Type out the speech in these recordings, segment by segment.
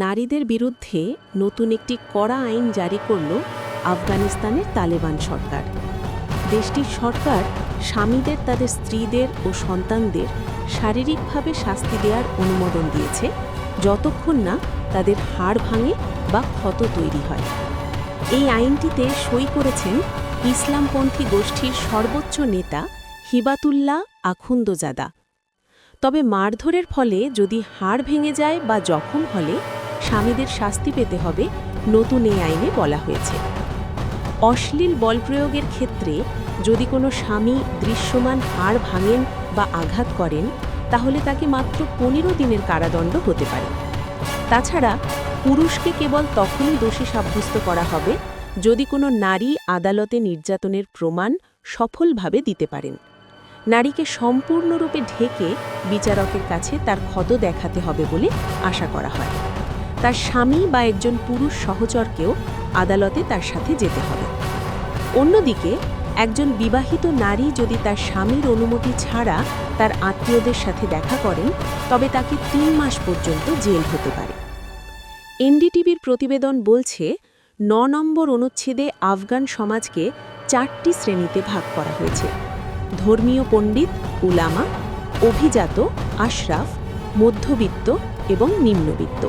নারীদের বিরুদ্ধে নতুন একটি কড়া আইন জারি করল আফগানিস্তানের তালেবান সরকার। দেশটির সরকার স্বামীদের, তাদের স্ত্রীদের ও সন্তানদের শারীরিকভাবে শাস্তি দেওয়ার অনুমোদন দিয়েছে, যতক্ষণ না তাদের হাড় ভাঙে বা ক্ষত তৈরি হয়। এই আইনটিতে সই করেছেন ইসলামপন্থী গোষ্ঠীর সর্বোচ্চ নেতা হিবাতুল্লাহ আখুন্দজাদা। তবে মারধরের ফলে যদি হাড় ভেঙে যায় বা জখম হলে স্বামীদের শাস্তি পেতে হবে, নতুন এই আইনে বলা হয়েছে। অশ্লীল বল প্রয়োগের ক্ষেত্রে যদি কোনো স্বামী দৃশ্যমান হাড় ভাঙেন বা আঘাত করেন, তাহলে তাকে মাত্র পনেরো দিনের কারাদণ্ড হতে পারে। তাছাড়া পুরুষকে কেবল তখনই দোষী সাব্যস্ত করা হবে যদি কোনো নারী আদালতে নির্যাতনের প্রমাণ সফলভাবে দিতে পারেন। নারীকে সম্পূর্ণরূপে ঢেকে বিচারকের কাছে তার ক্ষত দেখাতে হবে বলে আশা করা হয়। তার স্বামী বা একজন পুরুষ সহচরকেও আদালতে তার সাথে যেতে হবে। অন্যদিকে, একজন বিবাহিত নারী যদি তার স্বামীর অনুমতি ছাড়া তার আত্মীয়দের সাথে দেখা করেন, তবে তাকে তিন মাস পর্যন্ত জেল হতে পারে। এনডিটিভির প্রতিবেদন বলছে, ন নম্বর অনুচ্ছেদে আফগান সমাজকে চারটি শ্রেণীতে ভাগ করা হয়েছে। ধর্মীয় পণ্ডিত, উলামা, অভিজাত, আশরাফ, মধ্যবিত্ত এবং নিম্নবিত্ত।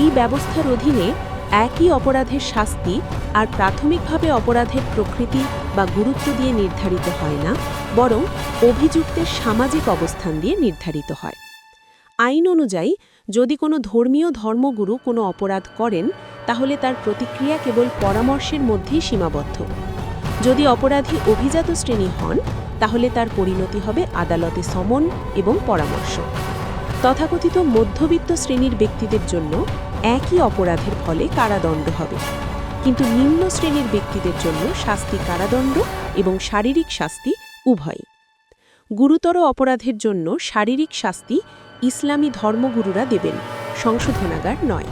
এই ব্যবস্থার অধীনে একই অপরাধের শাস্তি আর প্রাথমিকভাবে অপরাধের প্রকৃতি বা গুরুত্ব দিয়ে নির্ধারিত হয় না, বরং অভিযুক্তের সামাজিক অবস্থান দিয়ে নির্ধারিত হয়। আইন অনুযায়ী, যদি কোনো ধর্মীয় ধর্মগুরু কোনো অপরাধ করেন, তাহলে তার প্রতিক্রিয়া কেবল পরামর্শের মধ্যেই সীমাবদ্ধ। যদি অপরাধী অভিজাত শ্রেণি হন, তাহলে তার পরিণতি হবে আদালতে সমন এবং পরামর্শ। তথাকথিত মধ্যবিত্ত শ্রেণির ব্যক্তিদের জন্য একই অপরাধের ফলে কারাদণ্ড হবে। কিন্তু নিম্ন শ্রেণির ব্যক্তিদের জন্য শাস্তি কারাদণ্ড এবং শারীরিক শাস্তি উভয় গুরুতর অপরাধের জন্য শারীরিক শাস্তি ইসলামী ধর্মগুরুরা দেবেন, সংশোধনাগার নয়।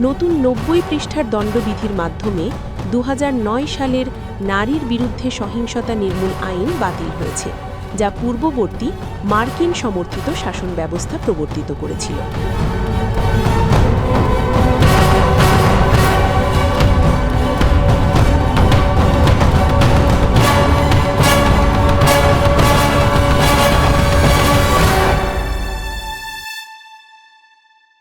নতুন নব্বই পৃষ্ঠার দণ্ডবিধির মাধ্যমে দু হাজার নয় সালের নারীর বিরুদ্ধে সহিংসতা নির্মূল আইন বাতিল হয়েছে, যা পূর্ববর্তী মার্কিন সমর্থিত শাসন ব্যবস্থা প্রবর্তিত করেছিল।